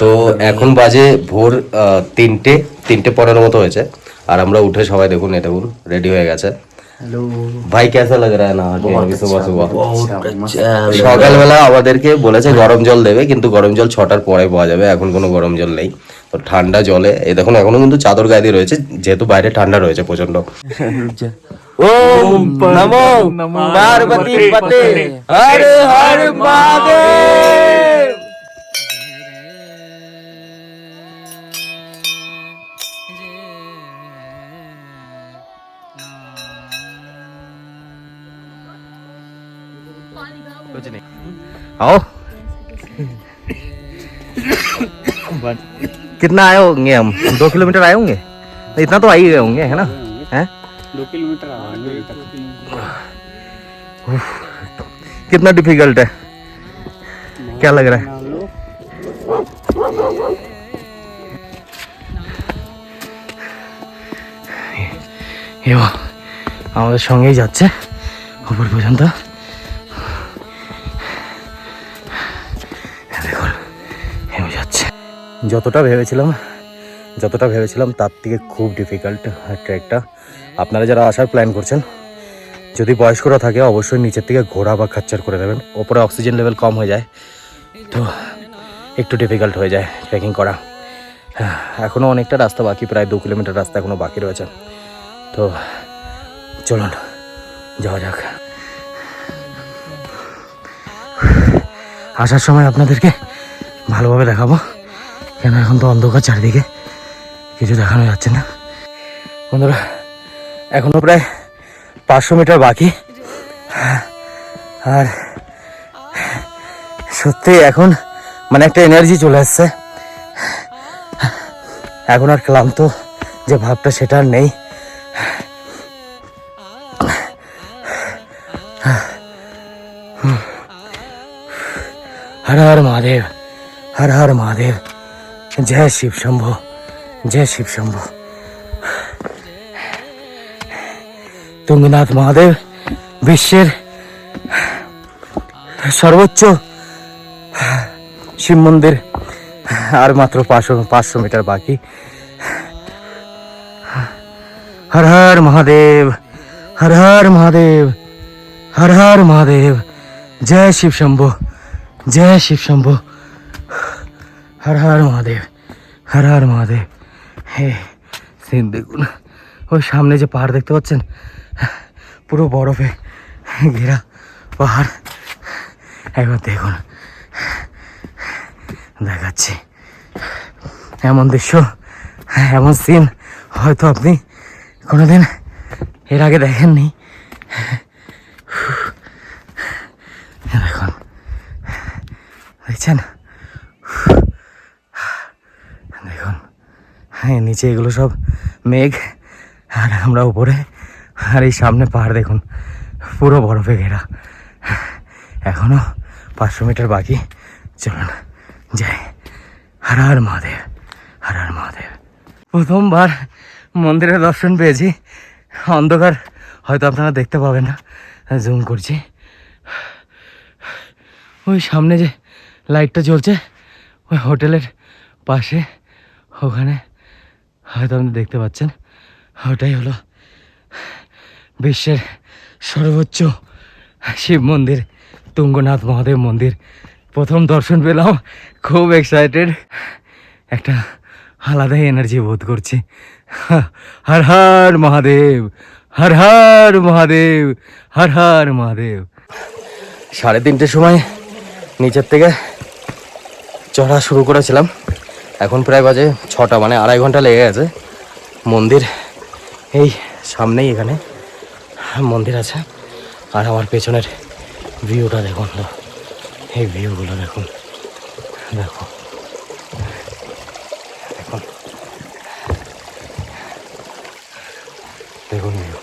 তো এখন বাজে ভোর আহ, তিনটে তিনটে পনেরো মতো হয়েছে। আর আমরা উঠে সবাই দেখুন এ দেখুন রেডি হয়ে গেছে। ভাই কেসা লাগ রা না? সুবহ সুবহ। সকালবেলা আমাদেরকে বলেছে গরম জল দেবে কিন্তু গরম জল ছটার পরে পাওয়া যাবে এখন কোনো গরম জল নেই। তো ঠান্ডা জলে এই দেখুন এখনও কিন্তু চাদর গায়ে দিয়ে রয়েছে যেহেতু বাইরে ঠান্ডা রয়েছে প্রচণ্ড ওম নমো পার্বতী পতে হর হর মহাদেব। आओ कितना आए होंगे हम दो किलोमीटर आए होंगे इतना तो आ ही गए होंगे है ना हैं दो किलोमीटर आवाज तक कितना डिफिकल्ट है क्या लग रहा है मान लो এও আমাদের সঙ্গেই যাচ্ছে উপর পর্যন্ত যতটা ভেবেছিলাম যতটা ভেবেছিলাম তার থেকে খুব ডিফিকাল্ট ট্রেকটা। আপনারা যারা আসার প্ল্যান করছেন, যদি বয়স্করা থাকে অবশ্যই নিচের থেকে ঘোরা বা খাচ্চার করে দেবেন ওপরে অক্সিজেন লেভেল কম হয়ে যায়, তো একটু ডিফিকাল্ট হয়ে যায় ট্রেকিং করা। এখনও অনেকটা রাস্তা বাকি, প্রায় দু কিলোমিটার রাস্তা এখনও বাকি রয়েছে। তো চলুন, যাওয়া যাক। আসার সময় আপনাদেরকে ভালোভাবে দেখাবো। কেন এখন তো অন্ধকার চারিদিকে? কিছু দেখানো যাচ্ছে না। বন্ধুরা এখনও প্রায় পাঁচশো মিটার বাকি। আর সত্যি এখন মানে একটা এনার্জি চলে আসছে। এখন আর ক্লান্ত যে ভাবটা সেটা আর নেই। হর হর মহাদেব হর হর মহাদেব। জয় শিব শম্ভু, জয় শিব শম্ভু। তুঙ্গনাথ মহাদেব বিশ্বের সর্বোচ্চ শিব মন্দির, আর মাত্র পাঁচশো পাঁচশো মিটার বাকি। হর হর মহাদেব, হর হর মহাদেব, হর হর মহাদেব, জয় শিব শম্ভু, জয় শিব শম্ভু। হর হর মহাদেব, হর হর মহাদেব। হে, সিন দেখুন, ওই সামনে যে পাহাড় দেখতে পাচ্ছেন, পুরো বরফে ঘেরা পাহাড়। একবার দেখুন, দেখাচ্ছি। এমন দৃশ্য, এমন সিন হয়তো আপনি কোনোদিন এর আগে দেখেননি। দেখুন, দেখছেন দেখুন হ্যাঁ নিচে এগুলো সব মেঘ আর আমরা উপরে আর এই সামনে পাহাড় দেখুন, পুরো বরফে ঘেরা। এখনও পাঁচশো মিটার বাকি। চলুন যাই। হর মহাদেব হর মহাদেব। প্রথমবার মন্দিরের দর্শন পেয়েছি। অন্ধকার হয়তো আপনারা দেখতে পাবেন না। জুম করছি। ওই সামনে যে লাইটটা জ্বলছে, ওই হোটেলের পাশে, ওখানে হয়তো আপনি দেখতে পাচ্ছেন। ওটাই হলো বিশ্বের সর্বোচ্চ শিব মন্দির, তুঙ্গনাথ মহাদেব মন্দির। প্রথম দর্শন পেলাম, খুব এক্সাইটেড একটা আলাদাই এনার্জি বোধ করছি। হর হর মহাদেব, হর হর মহাদেব, হর হর মহাদেব। সাড়ে তিনটের সময় নিচের থেকে চড়া শুরু করেছিলাম। এখন প্রায় বাজে ছটা মানে আড়াই ঘণ্টা লেগে গেছে। মন্দির এই সামনেই এখানে মন্দির আছে। আর আমার পেছনের ভিউটা দেখুন এই ভিউগুলো দেখুন। দেখো। দেখুন। দেখুন ভিউ।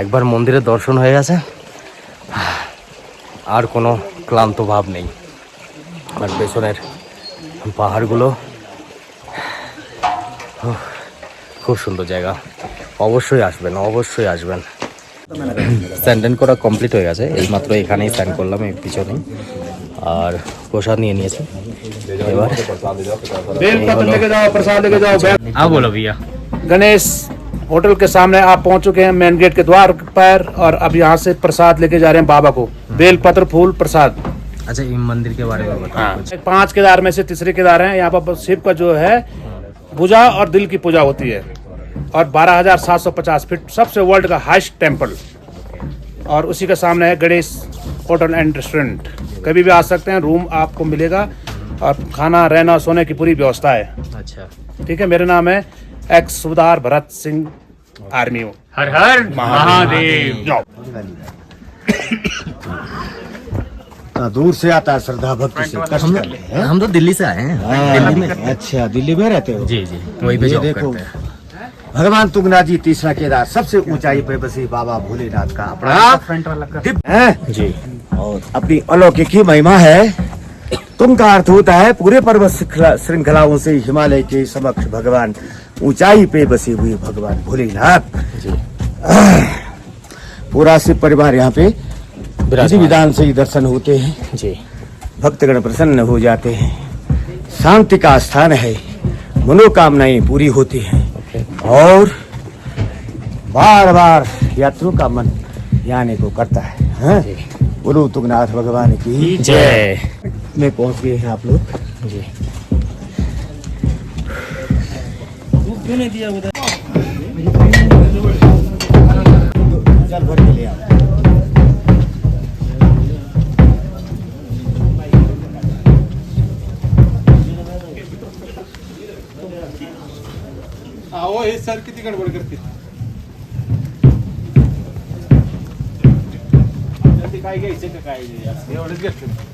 একবার মন্দিরের দর্শন হয়ে গেছে। আর কোনো ক্লান্ত ভাব নেই। আর পেছনের পাহাড়গুলো উফ, খুব সুন্দর জায়গা অবশ্যই আসবেন অবশ্যই আসবেন স্যান্ড করা কমপ্লিট হয়ে গেছে এইমাত্র এখানেই স্যান্ড করলাম এই পিছনেই আর প্রসাদ নিয়ে নিয়েছে এবার बेलपत्र लेके जाओ प्रसाद लेके जाओ बैग আ বলো ভিয়া गणेश होटल के सामने आप पहुंच चुके हैं मेन गेट के द्वार पर और अब यहाँ से प्रसाद लेके जा रहे हैं बाबा को बेलपत्र फूल प्रसाद अच्छा इन मंदिर के बारे में बताओ पाँच केदार में से तीसरे केदार हैं। यहाँ पर शिव का जो है भुजा और दिल की पूजा होती है। और 12,750 फीट सबसे वर्ल्ड का हाइस्ट टेंपल और उसी के सामने है गणेश होटल एंड रेस्टोरेंट कभी भी आ सकते हैं रूम आपको मिलेगा। और खाना रहना सोने की पूरी व्यवस्था है। अच्छा। ठीक है मेरा नाम है एक्स सुधार भरत सिंह आर्मी। हर हर महादेव। हाँ, दूर से आता है श्रद्धा भक्ति से कष्ट कर ले, हैं? हम तो दिल्ली से आए हैं। हाँ, दिल्ली में। अच्छा दिल्ली में रहते हो? जी जी वहीं पे जॉब देखो करते हैं। भगवान तुंगनाथ जी तीसरा केदार सबसे ऊंचाई पे बसी बाबा भोलेनाथ का अपना है जी। और अपनी अलौकिक ही महिमा है। तुम का अर्थ होता है पूरे पर्वत श्रृंखलाओं से हिमालय के समक्ष भगवान ऊंचाई पे बसे हुए भगवान भोलेनाथ। पूरा शिव परिवार यहाँ पे विधि विधान से ही दर्शन होते हैं। जी। भक्तगण प्रसन्न हो जाते हैं। शांति का स्थान है। मनोकामनाएँ पूरी होती हैं। और बार बार यात्रियों का मन आने को करता है। हाँ? बोलो तुगनाथ भगवान की। जय। में पहुँच गए हैं आप लोग। जी। जल गडबड करतील. काय घ्यायचं काय एवढंच घेतलं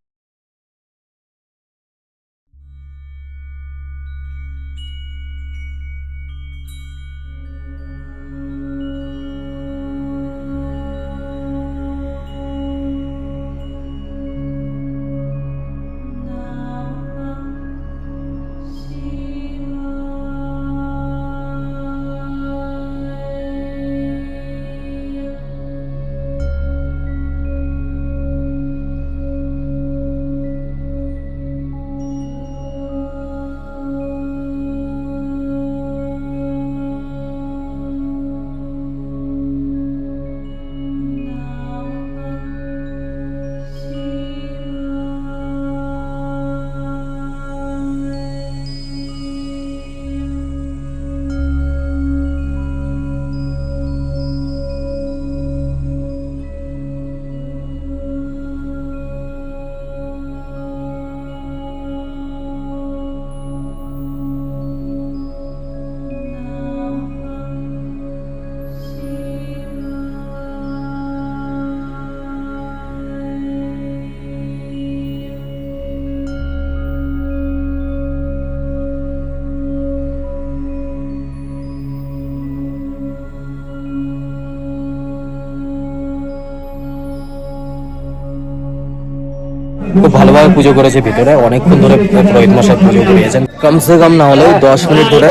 খুব ভালোভাবে পুজো করেছে ভিতরে। অনেকক্ষণ ধরে পুরোহিত মশাই পুজো করিয়েছেন। কমসে কম না হলেও দশ মিনিট ধরে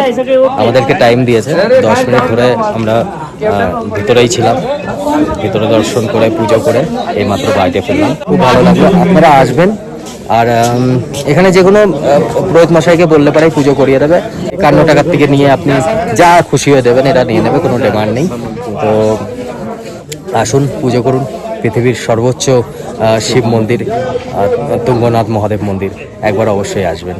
আমাদেরকে টাইম দিয়েছে। দশ মিনিট ধরে আমরা ভিতরেই ছিলাম। ভিতরে দর্শন করে পুজো করে এইমাত্র বাড়িতে ফিরলাম। খুব ভালো লাগল। আপনারা আসবেন আর এখানে যে কোনো আহ, পুরোহিত মশাইকে বললে পারে পুজো করিয়ে দেবে। একান্ন টাকার থেকে নিয়ে আপনি যা খুশি হয়ে দেবেন এটা নিয়ে নেবে কোনো ডিমান্ড নেই। তো আসুন পুজো করুন। পৃথিবীর সর্বোচ্চ শিব মন্দির তুঙ্গনাথ মহাদেব মন্দির। একবার অবশ্যই আসবেন।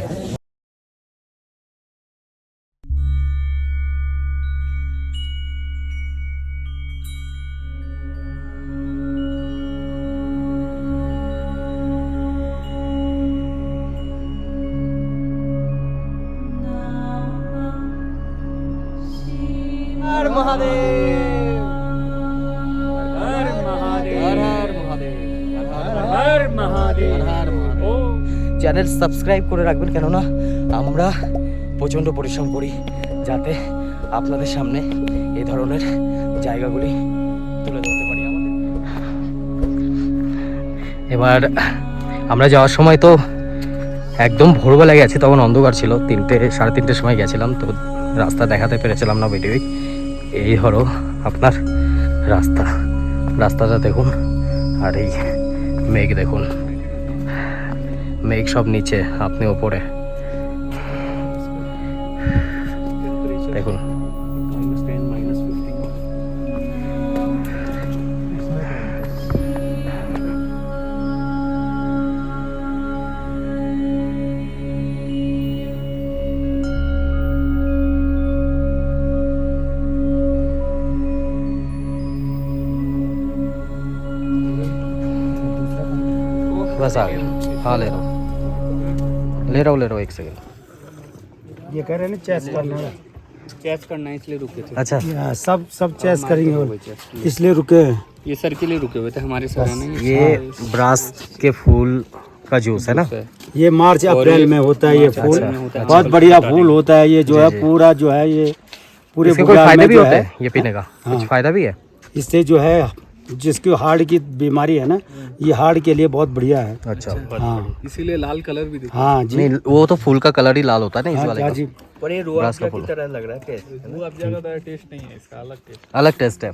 চ্যানেল সাবস্ক্রাইব করে রাখবেন, কেননা আমরা প্রচণ্ড পরিশ্রম করি যাতে আপনাদের সামনে এই ধরনের জায়গাগুলি তুলে ধরতে পারি আমাদের। এবার আমরা যাওয়ার সময় তো একদম ভোরবেলা গেছি, তখন অন্ধকার ছিল, তিনটে, সাড়ে তিনটের সময় গেছিলাম, তো রাস্তা দেখাতে পেরেছিলাম না ভিডিওই এই হলো আপনার রাস্তা। রাস্তাটা দেখুন, আর এই মেঘ দেখুন। মেঘ সব নিচে আপনি ওপরে দেখুন बस आ गया हाँ ले रहा हूँ ले रहा हूँ ले रहा हूँ एक सेकंड ये कह रहे हैं चेस करना है। चेस करना है इसलिए रुके थे। अच्छा। सब सब चेस करेंगे इसलिए रुके हैं। ये सर के लिए रुके हुए थे हमारे सर है ना। ये ब्रास के फूल का जूस है ना? ये मार्च अप्रैल में होता है ये फूल अप्रैल में होता है। बहुत बढ़िया फूल होता है ये जो है पूरा जो है ये पूरे कोई बाज़ार भी होता है। ये पीने का? कुछ फ़ायदा भी है? इससे जो है जिसकी हार्ड की बीमारी है ना ये हार्ड के लिए बहुत बढ़िया है। अच्छा। हाँ। इसीलिए लाल कलर भी दिखा हाँ। जी। नहीं वो तो फूल का कलर ही लाल होता है ना इस हाँ वाले हाँ का। जी। ब्रास का फूल। वो अब ज़्यादा टेस्ट नहीं है इसका अलग टेस्ट अलग टेस्ट है।